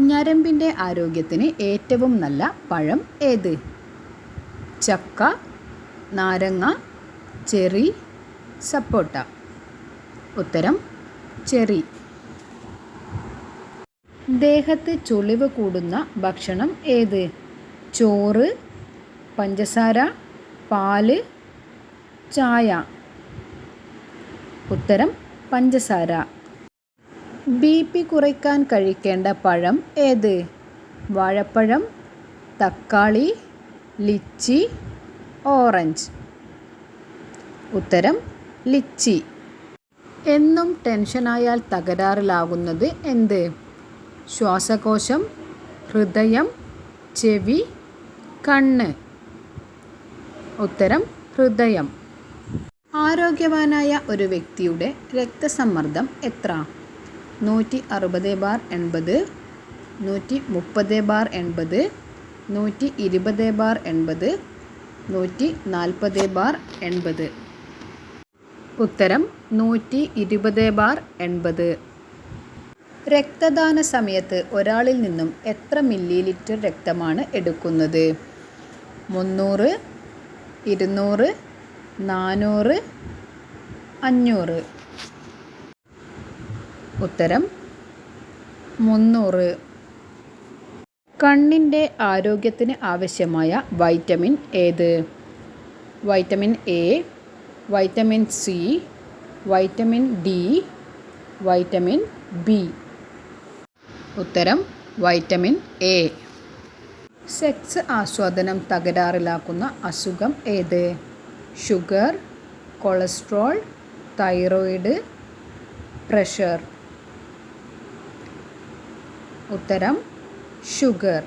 ഞരമ്പിന്റെ ആരോഗ്യത്തിന് ഏറ്റവും നല്ല പഴം ഏത്? ചക്ക നാരങ്ങ ചെറി സപ്പോട്ട. ഉത്തരം ചെറി. ദേഹത്ത് ചുളിവ് കൂടുന്ന ഭക്ഷണം ഏത്? ചോറ് പഞ്ചസാര പാൽ ചായ. ഉത്തരം പഞ്ചസാര. ബി പി കുറയ്ക്കാൻ കഴിക്കേണ്ട പഴം ഏത്? വാഴപ്പഴം തക്കാളി ലിച്ചി ഓറഞ്ച്. ഉത്തരം ലിച്ചി. എന്നും ടെൻഷനായാൽ തകരാറിലാകുന്നത് എന്ത്? ശ്വാസകോശം ഹൃദയം ചെവി കണ്ണ്. ഉത്തരം ഹൃദയം. ആരോഗ്യവാനായ ഒരു വ്യക്തിയുടെ രക്തസമ്മർദ്ദം എത്ര? നൂറ്റി അറുപത് ബാർ എൺപത് നൂറ്റി മുപ്പത് ബാർ എൺപത് നൂറ്റി ഇരുപത് ബാർ എൺപത് നൂറ്റി നാൽപ്പത് ബാർ എൺപത്. ഉത്തരം നൂറ്റി ഇരുപത് ബാർ എൺപത്. രക്തദാന സമയത്ത് ഒരാളിൽ നിന്നും എത്ര മില്ലി ലിറ്റർ രക്തമാണ് എടുക്കുന്നത്? മുന്നൂറ് ഇരുന്നൂറ് നാനൂറ് അഞ്ഞൂറ്. ഉത്തരം മുന്നൂറ്. കണ്ണിന്റെ ആരോഗ്യത്തിന് ആവശ്യമായ വൈറ്റമിൻ ഏത്? Vitamin A vitamin C vitamin D vitamin B. ഉത്തരം വൈറ്റമിൻ എ. സെക്സ് ആസ്വാദനം തകരാറിലാക്കുന്ന അസുഖം ഏത്? Sugar cholesterol thyroid pressure. ഉത്തരം ഷുഗർ